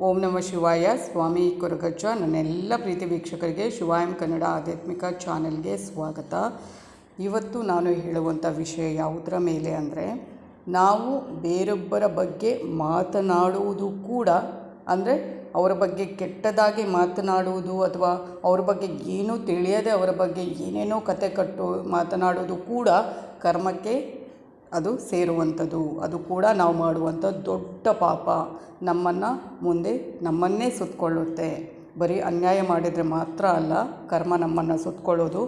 ಓಂ ನಮ ಶಿವಾಯ. ಸ್ವಾಮಿ ಕೊರಗಜ್ಜ. ನನ್ನೆಲ್ಲ ಪ್ರೀತಿ ವೀಕ್ಷಕರಿಗೆ ಶಿವಾಯಂ ಕನ್ನಡ ಆಧ್ಯಾತ್ಮಿಕ ಚಾನೆಲ್ಗೆ ಸ್ವಾಗತ. ಇವತ್ತು ನಾನು ಹೇಳುವಂಥ ವಿಷಯ ಯಾವುದರ ಮೇಲೆ ಅಂದರೆ, ನಾವು ಬೇರೊಬ್ಬರ ಬಗ್ಗೆ ಮಾತನಾಡುವುದು ಕೂಡ ಅಂದರೆ, ಅವರ ಬಗ್ಗೆ ಕೆಟ್ಟದಾಗಿ ಮಾತನಾಡುವುದು ಅಥವಾ ಅವ್ರ ಬಗ್ಗೆ ಏನೂ ತಿಳಿಯದೆ ಅವರ ಬಗ್ಗೆ ಏನೇನೋ ಕತೆ ಕಟ್ಟು ಮಾತನಾಡುವುದು ಕೂಡ ಕರ್ಮಕ್ಕೆ ಅದು ಸೇರುವಂಥದ್ದು. ಅದು ಕೂಡ ನಾವು ಮಾಡುವಂಥ ದೊಡ್ಡ ಪಾಪ. ನಮ್ಮನ್ನು ಮುಂದೆ ನಮ್ಮನ್ನೇ ಸುತ್ತಕೊಳ್ಳುತ್ತೆ ಬರೀ ಅನ್ಯಾಯ ಮಾಡಿದರೆ ಮಾತ್ರ ಅಲ್ಲ, ಕರ್ಮ ನಮ್ಮನ್ನು ಸುತ್ತಕೊಳ್ಳೋದು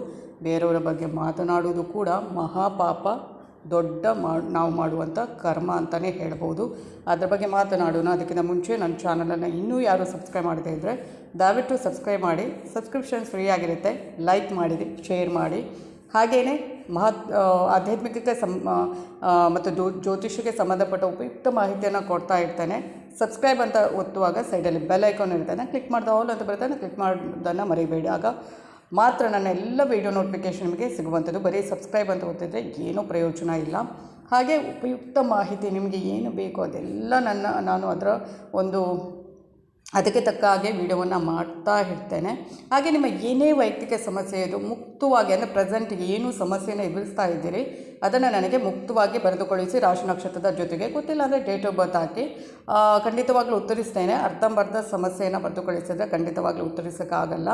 ಬೇರೆಯವರ ಬಗ್ಗೆ ಮಾತನಾಡೋದು ಕೂಡ ಮಹಾಪಾಪ. ದೊಡ್ಡ ಮಾ, ನಾವು ಮಾಡುವಂಥ ಕರ್ಮ ಅಂತಲೇ ಹೇಳ್ಬೋದು. ಅದ್ರ ಬಗ್ಗೆ ಮಾತನಾಡೋಣ. ಅದಕ್ಕಿಂತ ಮುಂಚೆ ನನ್ನ ಚಾನಲನ್ನು ಇನ್ನೂ ಯಾರು ಸಬ್ಸ್ಕ್ರೈಬ್ ಮಾಡದೇ ಇದ್ದರೆ ದಯವಿಟ್ಟು ಸಬ್ಸ್ಕ್ರೈಬ್ ಮಾಡಿ. ಸಬ್ಸ್ಕ್ರಿಪ್ಷನ್ ಫ್ರೀ ಆಗಿರುತ್ತೆ. ಲೈಕ್ ಮಾಡಿರಿ ಶೇರ್ ಮಾಡಿ. ಹಾಗೆಯೇ ಮಹತ್ ಆಧ್ಯಾತ್ಮಿಕಕ್ಕೆ ಸಂ ಮತ್ತು ಜ್ಯೋ ಜ್ಯೋತಿಷಕ್ಕೆ ಸಂಬಂಧಪಟ್ಟ ಉಪಯುಕ್ತ ಮಾಹಿತಿಯನ್ನು ಕೊಡ್ತಾ ಇರ್ತಾನೆ. ಸಬ್ಸ್ಕ್ರೈಬ್ ಅಂತ ಒತ್ತುವಾಗ ಸೈಡಲ್ಲಿ ಬೆಲ್ ಐಕಾನ್ ಇರ್ತಾನೆ ಕ್ಲಿಕ್ ಮಾಡಿದ ಆಲ್ ಅಂತ ಬರ್ತಾನೆ ಕ್ಲಿಕ್ ಮಾಡೋದನ್ನು ಮರಿಬೇಡಿ. ಆಗ ಮಾತ್ರ ನನ್ನ ಎಲ್ಲ ವೀಡಿಯೋ ನೋಟಿಫಿಕೇಷನ್ ನಿಮಗೆ ಸಿಗುವಂಥದ್ದು. ಬರೀ ಸಬ್ಸ್ಕ್ರೈಬ್ ಅಂತ ಒತ್ತಿದ್ರೆ ಏನೂ ಪ್ರಯೋಜನ ಇಲ್ಲ. ಹಾಗೆ ಉಪಯುಕ್ತ ಮಾಹಿತಿ ನಿಮಗೆ ಏನು ಬೇಕು ಅದೆಲ್ಲ ನನ್ನ, ನಾನು ಅದರ ಒಂದು ಅದಕ್ಕೆ ತಕ್ಕ ಹಾಗೆ ವೀಡಿಯೋವನ್ನು ಮಾಡ್ತಾ ಇರ್ತೇನೆ. ಹಾಗೆ ನಿಮ್ಮ ಏನೇ ವೈಯಕ್ತಿಕ ಸಮಸ್ಯೆ ಇದು ಮುಕ್ತವಾಗಿ, ಅಂದರೆ ಪ್ರೆಸೆಂಟ್ ಏನು ಸಮಸ್ಯೆನ ಎದುರಿಸ್ತಾ ಇದ್ದೀರಿ ಅದನ್ನು ನನಗೆ ಮುಕ್ತವಾಗಿ ಬರೆದುಕೊಳಿಸಿ ರಾಶಿ ನಕ್ಷತ್ರದ ಜೊತೆಗೆ, ಗೊತ್ತಿಲ್ಲ ಅಂದರೆ ಡೇಟ್ ಆಫ್ ಬರ್ತ್ ಹಾಕಿ. ಖಂಡಿತವಾಗ್ಲೂ ಉತ್ತರಿಸ್ತೇನೆ. ಅರ್ಧಂಬರ್ಧ ಸಮಸ್ಯೆಯನ್ನು ಬರೆದುಕೊಳಿಸಿದ್ರೆ ಖಂಡಿತವಾಗ್ಲೂ ಉತ್ತರಿಸೋಕ್ಕಾಗಲ್ಲ.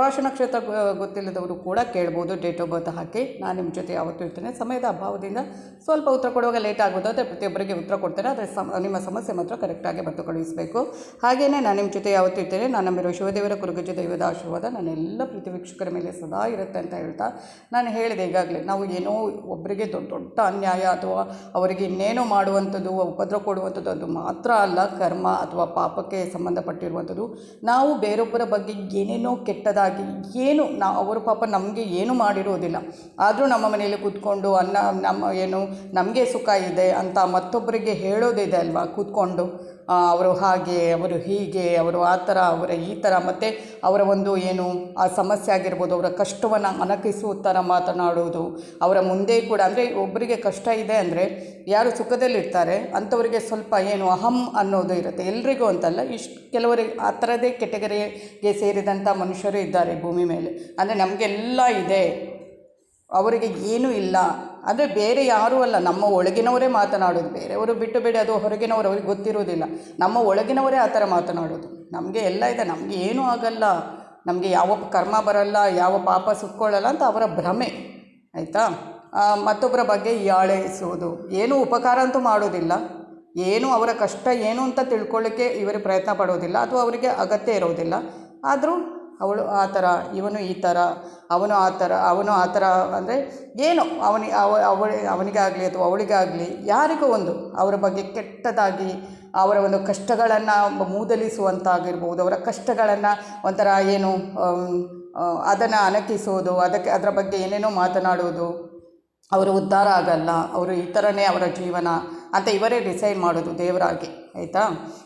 ರಾಶಿ ನಕ್ಷತ್ರ ಗೊತ್ತಿಲ್ಲದವರು ಕೂಡ ಕೇಳ್ಬೋದು ಡೇಟ್ ಆಫ್ ಬರ್ತ್ ಹಾಕಿ. ನಾನು ನಿಮ್ಮ ಜೊತೆ ಯಾವತ್ತೂ ಇರ್ತೇನೆ. ಸಮಯದ ಅಭಾವದಿಂದ ಸ್ವಲ್ಪ ಉತ್ತರ ಕೊಡುವಾಗ ಲೇಟ್ ಆಗೋದು ಆದರೆ ಪ್ರತಿಯೊಬ್ಬರಿಗೆ ಉತ್ತರ ಕೊಡ್ತೇನೆ ಆದರೆ ಸಮ, ನಿಮ್ಮ ಸಮಸ್ಯೆ ಮಾತ್ರ ಕರೆಕ್ಟಾಗಿ ಬರೆದು ಕಳುಹಿಸಬೇಕು ಹಾಗೆಯೇ ನಾನು ನಿಮ್ಮ ಜೊತೆ ಯಾವತ್ತೂ ಇರ್ತೇನೆ. ನಾನು ನಮ್ಮಿರುವ ಶಿವದೇವರ ಕುರುಗಜ ದೈವದ ಆಶೀರ್ವಾದ ನಾನು ಎಲ್ಲ ಪ್ರೀತಿ ವೀಕ್ಷಕರ ಮೇಲೆ ಸದಾ ಇರುತ್ತೆ ಅಂತ ಹೇಳ್ತಾ ನಾನು ಹೇಳಿದೆ ಈಗಾಗಲೇ. ನಾವು ಏನೋ ಒಬ್ಬರಿಗೆ ದೊಡ್ಡ ದೊಡ್ಡ ಅನ್ಯಾಯ ಅಥವಾ ಅವರಿಗೆ ಇನ್ನೇನೋ ಮಾಡುವಂಥದ್ದು, ಉಪದ್ರ ಕೊಡುವಂಥದ್ದು ಅದು ಮಾತ್ರ ಅಲ್ಲ, ಕರ್ಮ ಅಥವಾ ಪಾಪಕ್ಕೆ ಸಂಬಂಧಪಟ್ಟಿರುವಂಥದ್ದು. ನಾವು ಬೇರೊಬ್ಬರ ಬಗ್ಗೆ ಏನೇನೋ ಕೆಟ್ಟದಾಗಿ, ಏನು ನಾ, ಅವರ ಪಾಪ ನಮಗೆ ಏನು ಮಾಡಿರೋದಿಲ್ಲ. ಆದರೂ ನಮ್ಮ ಮನೆಯಲ್ಲಿ ಕೂತ್ಕೊಂಡು ಅನ್ನ, ನಮ್ಮ, ಏನು, ನಮಗೆ ಸುಖ ಇದೆ ಅಂತ ಮತ್ತೊಬ್ಬರಿಗೆ ಹೇಳೋದಿದೆ ಅಲ್ವಾ, ಕೂತ್ಕೊಂಡು? ಅವರು ಹಾಗೆ, ಅವರು ಹೀಗೆ, ಅವರು ಆ ಥರ, ಅವರ ಈ ಥರ, ಮತ್ತು ಅವರ ಒಂದು ಏನು, ಆ ಸಮಸ್ಯೆ ಆಗಿರ್ಬೋದು, ಅವರ ಕಷ್ಟವನ್ನು ಅಣಕಿಸುವ ಥರ ಮಾತನಾಡುವುದು, ಅವರ ಮುಂದೆ ಕೂಡ, ಅಂದರೆ ಒಬ್ಬರಿಗೆ ಕಷ್ಟ ಇದೆ ಅಂದರೆ ಯಾರು ಸುಖದಲ್ಲಿರ್ತಾರೆ, ಅಂಥವರಿಗೆ ಸ್ವಲ್ಪ ಏನು ಅಹಂ ಅನ್ನೋದು ಇರುತ್ತೆ. ಎಲ್ರಿಗೂ ಅಂತಲ್ಲ, ಇಷ್ಟು ಕೆಲವರಿಗೆ, ಆ ಥರದೇ ಕೆಟಗರಿಗೆ ಸೇರಿದಂಥ ಮನುಷ್ಯರು ಇದ್ದಾರೆ ಭೂಮಿ ಮೇಲೆ. ಅಂದರೆ ನಮಗೆಲ್ಲ ಇದೆ. ಅವರಿಗೆ ಏನೂ ಇಲ್ಲ. ಅಂದರೆ ಬೇರೆ ಯಾರೂ ಅಲ್ಲ. ನಮ್ಮ ಒಳಗಿನವರೇ ಮಾತನಾಡೋದು. ಬೇರೆಯವರು ಬಿಟ್ಟು ಬೇಡಿ, ಅದು ಹೊರಗಿನವರು, ಅವ್ರಿಗೆ ಗೊತ್ತಿರೋದಿಲ್ಲ. ನಮ್ಮ ಒಳಗಿನವರೇ ಆ ಥರ ಮಾತನಾಡೋದು. ನಮಗೆ ಎಲ್ಲ ಇದೆ. ನಮಗೆ ಏನೂ ಆಗಲ್ಲ. ನಮಗೆ ಯಾವ ಕರ್ಮ ಬರಲ್ಲ, ಯಾವ ಪಾಪ ಸುತ್ಕೊಳ್ಳಲ್ಲ ಅಂತ ಅವರ ಭ್ರಮೆ. ಆಯಿತಾ? ಮತ್ತೊಬ್ಬರ ಬಗ್ಗೆ ಹೀಯಾಳಿಸುವುದು ಏನೂ ಉಪಕಾರ ಅಂತೂ ಮಾಡೋದಿಲ್ಲ. ಏನು ಅವರ ಕಷ್ಟ ಏನು ಅಂತ ತಿಳ್ಕೊಳ್ಳಿಕ್ಕೆ ಇವರು ಪ್ರಯತ್ನ ಪಡೋದಿಲ್ಲ. ಅಥವಾ ಅವರಿಗೆ ಅಗತ್ಯ ಇರೋದಿಲ್ಲ. ಆದರೂ ಅವಳು ಆ ಥರ ಇವನು ಈ ಥರ ಅವನು ಆ ಥರ ಅವನು ಆ ಥರ ಅಂದರೆ ಏನು? ಅವನಿ, ಅವ, ಅವಳಿ, ಅವನಿಗಾಗಲಿ ಅಥವಾ ಅವಳಿಗಾಗಲಿ ಯಾರಿಗೂ ಒಂದು. ಅವರ ಬಗ್ಗೆ ಕೆಟ್ಟದಾಗಿ, ಅವರ ಒಂದು ಕಷ್ಟಗಳನ್ನು ಮೂದಲಿಸುವಂತಾಗಿರ್ಬೋದು, ಅವರ ಕಷ್ಟಗಳನ್ನು ಒಂಥರ ಏನು ಅದನ್ನು ಅನಕಿಸೋದು ಅದಕ್ಕೆ, ಅದರ ಬಗ್ಗೆ ಏನೇನೋ ಮಾತನಾಡೋದು. ಅವರು ಉದ್ಧಾರ ಆಗಲ್ಲ. ಅವರು ಈ ಥರನೇ ಅವರ ಜೀವನ. ಅಂತ ಇವರೇ ಡಿಸೈಡ್ ಮಾಡೋದು ದೇವರಾಗಿ, ಆಯಿತಾ?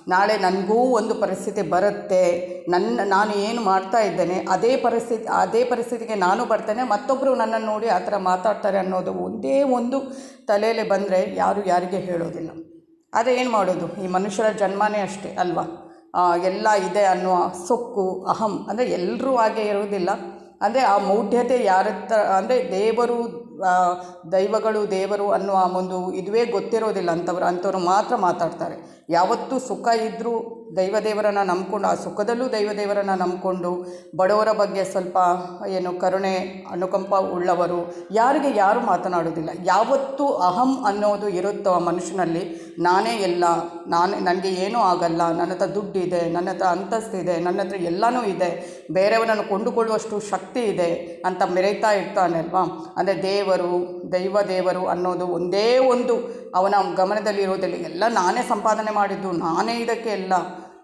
ನಾಳೆ ನನಗೂ ಒಂದು ಪರಿಸ್ಥಿತಿ ಬರುತ್ತೆ. ನನ್ನ, ನಾನು ಏನು ಮಾಡ್ತಾ ಇದ್ದೇನೆ, ಅದೇ ಪರಿಸ್ಥಿತಿ, ಅದೇ ಪರಿಸ್ಥಿತಿಗೆ ನಾನು ಬರ್ತೇನೆ ಮತ್ತೊಬ್ಬರು ನನ್ನನ್ನು ನೋಡಿ ಆ ಥರ ಮಾತಾಡ್ತಾರೆ ಅನ್ನೋದು ಒಂದೇ ಒಂದು ತಲೆಯಲ್ಲಿ ಬಂದರೆ ಯಾರು ಯಾರಿಗೆ ಹೇಳೋದಿಲ್ಲ. ಆದರೆ ಏನು ಮಾಡೋದು? ಈ ಮನುಷ್ಯರ ಜನ್ಮನೇ ಅಷ್ಟೇ ಅಲ್ವಾ? ಎಲ್ಲ ಇದೆ ಅನ್ನುವ ಸೊಕ್ಕು, ಅಹಂ, ಅಂದರೆ ಎಲ್ಲರೂ ಹಾಗೆ ಇರುವುದಿಲ್ಲ. ಅಂದರೆ ಆ ಮೌಢ್ಯತೆ ಯಾರ ಅಂದರೆ ದೇವರು ದೈವಗಳು, ದೇವರು ಅನ್ನುವ ಒಂದು ಇದುವೇ ಗೊತ್ತಿರೋದಿಲ್ಲ ಅಂಥವ್ರು ಅಂಥವ್ರು ಮಾತ್ರ ಮಾತಾಡ್ತಾರೆ. ಯಾವತ್ತೂ ಸುಖ ಇದ್ದರೂ ದೈವದೇವರನ್ನು ನಂಬಿಕೊಂಡು, ಆ ಸುಖದಲ್ಲೂ ದೈವದೇವರನ್ನು ನಂಬಿಕೊಂಡು, ಬಡವರ ಬಗ್ಗೆ ಸ್ವಲ್ಪ, ಏನು, ಕರುಣೆ, ಅನುಕಂಪ ಉಳ್ಳವರು, ಯಾರಿಗೆ ಯಾರು ಮಾತನಾಡೋದಿಲ್ಲ ಯಾವತ್ತೂ ಅಹಂ ಅನ್ನೋದು ಇರುತ್ತೋ ಆ ಮನುಷ್ಯನಲ್ಲಿ, ನಾನೇ ಎಲ್ಲ, ನಾನೇ, ನನಗೆ ಏನೂ ಆಗಲ್ಲ, ನನ್ನ ಹತ್ರ ದುಡ್ಡಿದೆ, ನನ್ನ ಹತ್ರ ಅಂತಸ್ತಿದೆ ನನ್ನ ಹತ್ರ ಎಲ್ಲನೂ ಇದೆ ಬೇರೆಯವರನ್ನು ಕೊಂಡುಕೊಳ್ಳುವಷ್ಟು ಶಕ್ತಿ ಇದೆ ಅಂತ ಮೆರೀತಾ ಇರ್ತಾನೆ ಅಲ್ವಾ? ಅಂದರೆ ದೇವರು ದೈವ ದೇವರು ಅನ್ನೋದು ಒಂದೇ ಒಂದು ಅವನ ಗಮನದಲ್ಲಿ ಇರೋದಿಲ್ಲ ಎಲ್ಲ ನಾನೇ ಸಂಪಾದನೆ ಮಾಡಿದ್ದು, ನಾನೇ ಇದಕ್ಕೆ ಎಲ್ಲ.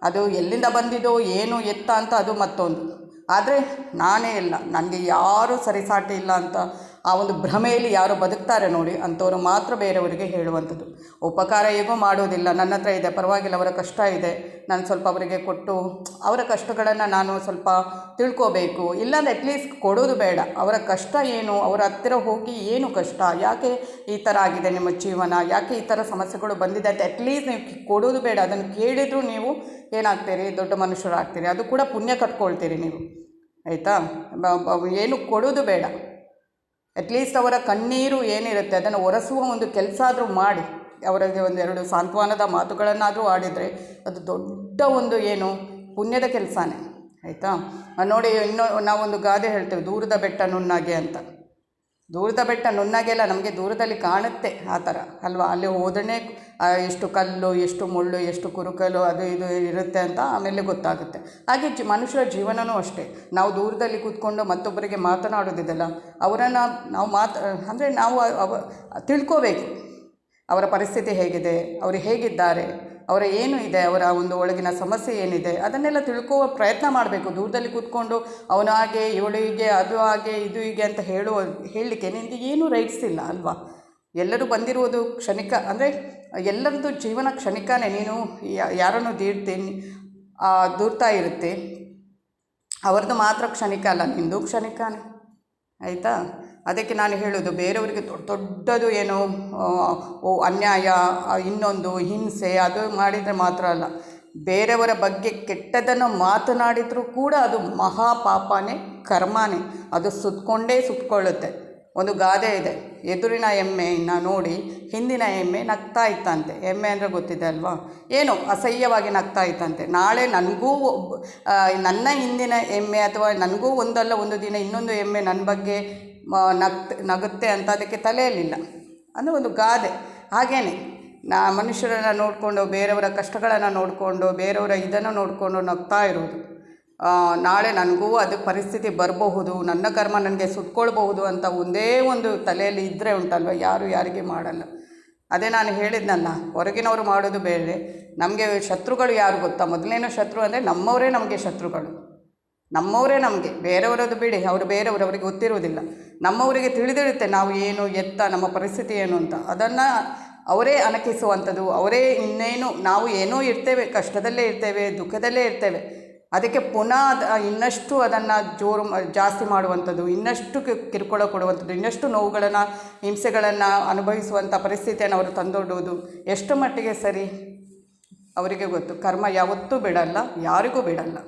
ಅದು ಎಲ್ಲಿಂದ ಬಂದಿದೋ, ಏನು ಎತ್ತ ಅಂತ ಅದು ಮತ್ತೊಂದು. ಆದರೆ ನಾನೇ ಇಲ್ಲ. ನನಗೆ ಯಾರೂ ಸರಿಸಾಟಿ ಇಲ್ಲ ಅಂತ ಆ ಒಂದು ಭ್ರಮೆಯಲ್ಲಿ ಯಾರು ಬದುಕ್ತಾರೆ ನೋಡಿ ಅಂಥವ್ರು ಮಾತ್ರ ಬೇರೆಯವರಿಗೆ ಹೇಳುವಂಥದ್ದು. ಉಪಕಾರ ಹೇಗೂ ಮಾಡೋದಿಲ್ಲ. ನನ್ನ ಹತ್ರ ಇದೆ, ಪರವಾಗಿಲ್ಲ, ಅವರ ಕಷ್ಟ ಇದೆ. ನಾನು ಸ್ವಲ್ಪ ಅವರಿಗೆ ಕೊಟ್ಟು, ಅವರ ಕಷ್ಟಗಳನ್ನು ನಾನು ಸ್ವಲ್ಪ ತಿಳ್ಕೋಬೇಕು. ಇಲ್ಲಾಂದ್ರೆ ಅಟ್ಲೀಸ್ಟ್ ಕೊಡೋದು ಬೇಡ. ಅವರ ಕಷ್ಟ ಏನು, ಅವರ ಹತ್ತಿರ ಹೋಗಿ ಏನು ಕಷ್ಟ, ಯಾಕೆ ಈ ಥರ ಆಗಿದೆ ನಿಮ್ಮ ಜೀವನ, ಯಾಕೆ ಈ ಥರ ಸಮಸ್ಯೆಗಳು ಬಂದಿದೆ ಅಂತ ಅಟ್ಲೀಸ್ಟ್ ನೀವು ಕೊಡೋದು ಬೇಡ. ಅದನ್ನು ಕೇಳಿದರೂ ನೀವು ಏನಾಗ್ತೀರಿ? ದೊಡ್ಡ ಮನುಷ್ಯರಾಗ್ತೀರಿ. ಅದು ಕೂಡ ಪುಣ್ಯ ಕಟ್ಕೊಳ್ತೀರಿ ನೀವು. ಆಯಿತಾ? ಏನು ಕೊಡೋದು ಬೇಡ. ಅಟ್ಲೀಸ್ಟ್ ಅವರ ಕಣ್ಣೀರು ಏನಿರುತ್ತೆ, ಅದನ್ನು ಒರೆಸುವ ಒಂದು ಕೆಲಸ ಆದರೂ ಮಾಡಿ ಅವರಿಗೆ ಒಂದೆರಡು ಸಾಂತ್ವನದ ಮಾತುಗಳನ್ನಾದರೂ ಆಡಿದರೆ ಅದು ದೊಡ್ಡ ಒಂದು ಏನು, ಪುಣ್ಯದ ಕೆಲಸನೇ, ಆಯಿತಾ? ನೋಡಿ, ಇನ್ನೂ ನಾವೊಂದು ಗಾದೆ ಹೇಳ್ತೇವೆ, ದೂರದ ಬೆಟ್ಟ ನುಣ್ಣಗೆ ಅಂತ. ದೂರದ ಬೆಟ್ಟ ನುಣ್ಣಗೆಲ್ಲ ನಮಗೆ ದೂರದಲ್ಲಿ ಕಾಣುತ್ತೆ ಆ ಥರ, ಅಲ್ವಾ? ಅಲ್ಲಿ ಹೋದ್ರೆ ಎಷ್ಟು ಕಲ್ಲು, ಎಷ್ಟು ಮುಳ್ಳು, ಎಷ್ಟು ಕುರುಕಲು, ಅದು ಇದು ಇರುತ್ತೆ ಅಂತ ಆಮೇಲೆ ಗೊತ್ತಾಗುತ್ತೆ. ಹಾಗೆ ಜಿ, ಮನುಷ್ಯರ ಜೀವನವೂ ಅಷ್ಟೇ. ನಾವು ದೂರದಲ್ಲಿ ಕೂತ್ಕೊಂಡು ಮತ್ತೊಬ್ಬರಿಗೆ ಮಾತನಾಡೋದಿದೆಲ್ಲ, ಅವರನ್ನು ನಾವು ಮಾತು, ಅಂದರೆ ನಾವು ಅವ, ತಿಳ್ಕೋಬೇಕು. ಅವರ ಪರಿಸ್ಥಿತಿ ಹೇಗಿದೆ, ಅವರು ಹೇಗಿದ್ದಾರೆ, ಅವರ ಏನು ಇದೆ, ಅವರ ಒಂದು ಒಳಗಿನ ಸಮಸ್ಯೆ ಏನಿದೆ, ಅದನ್ನೆಲ್ಲ ತಿಳ್ಕೋ ಪ್ರಯತ್ನ ಮಾಡಬೇಕು. ದೂರದಲ್ಲಿ ಕೂತ್ಕೊಂಡು ಅವನು ಹಾಗೆ, ಇವಳು ಹೀಗೆ, ಅದು ಹಾಗೆ, ಇದು ಹೀಗೆ ಅಂತ ಹೇಳುವ, ಹೇಳಲಿಕ್ಕೆ ನಿನಗೆ ಏನೂ ರೈಟ್ಸ್ ಇಲ್ಲ ಅಲ್ವಾ? ಎಲ್ಲರೂ ಬಂದಿರುವುದು ಕ್ಷಣಿಕ, ಅಂದರೆ ಎಲ್ಲರದ್ದು ಜೀವನ ಕ್ಷಣಿಕನೇ. ನೀನು ಯಾರನ್ನು ದೀಡ್ತೀನಿ ದೂರ್ತಾ ಇರುತ್ತೆ, ಅವ್ರದ್ದು ಮಾತ್ರ ಕ್ಷಣಿಕ ಅಲ್ಲ, ನಿಂದು ಕ್ಷಣಿಕನೇ. ಆಯಿತಾ? ಅದಕ್ಕೆ ನಾನು ಹೇಳೋದು, ಬೇರೆಯವರಿಗೆ ದೊಡ್ಡ ದೊಡ್ಡದು ಏನು ಅನ್ಯಾಯ ಇನ್ನೊಂದು, ಹಿಂಸೆ, ಅದು ಮಾಡಿದರೆ ಮಾತ್ರ ಅಲ್ಲ. ಬೇರೆಯವರ ಬಗ್ಗೆ ಕೆಟ್ಟದನ್ನು ಮಾತನಾಡಿದರೂ ಕೂಡ ಅದು ಮಹಾಪಾಪನೇ, ಕರ್ಮನೇ. ಅದು ಸುತ್ತಕೊಂಡೇ ಸುತ್ತಕೊಳ್ಳುತ್ತೆ ಒಂದು ಗಾದೆ ಇದೆ. ಎದುರಿನ ಎಮ್ಮೆಯನ್ನು ನೋಡಿ ಹಿಂದಿನ ಎಮ್ಮೆ ನಗ್ತಾ ಇತ್ತಂತೆ. ಎಮ್ಮೆ ಅಂದರೆ ಗೊತ್ತಿದೆ ಅಲ್ವಾ? ಏನು? ಅಸಹ್ಯವಾಗಿ ನಗ್ತಾ ಇತ್ತಂತೆ. ನಾಳೆ ನನಗೂ ನನ್ನ ಹಿಂದಿನ ಎಮ್ಮೆ ಅಥವಾ ನನಗೂ ಒಂದಲ್ಲ, ಒಂದು ದಿನ ಇನ್ನೊಂದು ಎಮ್ಮೆ ನನ್ನ ಬಗ್ಗೆ ಮ, ನಗ್ತ ನಗುತ್ತೆ ಅಂತ ಅದಕ್ಕೆ ತಲೆಯಲ್ಲಿಲ್ಲ. ಅಂದರೆ ಒಂದು ಗಾದೆ. ಹಾಗೇ ನಾ ಮನುಷ್ಯರನ್ನು ನೋಡಿಕೊಂಡು ಬೇರೆಯವರ ಕಷ್ಟಗಳನ್ನು ನೋಡಿಕೊಂಡು ಬೇರೆಯವರ ಇದನ್ನು ನೋಡಿಕೊಂಡು ನಗ್ತಾ ಇರೋದು ನಾಳೆ ನನಗೂ ಅದು ಪರಿಸ್ಥಿತಿ ಬರಬಹುದು ನನ್ನ ಕರ್ಮ ನನಗೆ ಸುಟ್ಕೊಳ್ಬಹುದು ಅಂತ ಒಂದೇ ಒಂದು ತಲೆಯಲ್ಲಿ ಇದ್ದರೆ ಉಂಟಲ್ವ? ಯಾರು ಯಾರಿಗೆ ಮಾಡಲ್ಲ. ಅದೇ ನಾನು ಹೇಳಿದ್ನಲ್ಲ ಹೊರಗಿನವರು ಮಾಡೋದು ಬೇರೆ. ನಮಗೆ ಶತ್ರುಗಳು ಯಾರು ಗೊತ್ತಾ? ಮೊದಲೇನೋ ಶತ್ರು ಅಂದರೆ ನಮ್ಮವರೇ ನಮಗೆ ಶತ್ರುಗಳು. ನಮ್ಮವರೇ ನಮಗೆ, ಬೇರೆಯವರದ್ದು ಬಿಡಿ, ಅವರು ಬೇರೆಯವರು ಅವರಿಗೆ ಗೊತ್ತಿರುವುದಿಲ್ಲ. ನಮ್ಮವರಿಗೆ ತಿಳಿದಿರುತ್ತೆ ನಾವು ಏನು ಎತ್ತ, ನಮ್ಮ ಪರಿಸ್ಥಿತಿ ಏನು ಅಂತ. ಅದನ್ನು ಅವರೇ ಅಣಕಿಸುವಂಥದ್ದು, ಅವರೇ ಇನ್ನೇನು, ನಾವು ಏನೋ ಇರ್ತೇವೆ, ಕಷ್ಟದಲ್ಲೇ ಇರ್ತೇವೆ, ದುಃಖದಲ್ಲೇ ಇರ್ತೇವೆ. ಅದಕ್ಕೆ ಪುನಃ ಇನ್ನಷ್ಟು ಅದನ್ನು ಜೋರು ಜಾಸ್ತಿ ಮಾಡುವಂಥದ್ದು, ಇನ್ನಷ್ಟು ಕಿರುಕುಳ ಕೊಡುವಂಥದ್ದು, ಇನ್ನಷ್ಟು ನೋವುಗಳನ್ನು, ಹಿಂಸೆಗಳನ್ನು ಅನುಭವಿಸುವಂಥ ಪರಿಸ್ಥಿತಿಯನ್ನು ಅವರು ತಂದೊಡ್ಡುವುದು ಎಷ್ಟು ಮಟ್ಟಿಗೆ ಸರಿ? ಅವರಿಗೆ ಗೊತ್ತು. ಕರ್ಮ ಯಾವತ್ತೂ ಬಿಡಲ್ಲ, ಯಾರಿಗೂ ಬಿಡಲ್ಲ.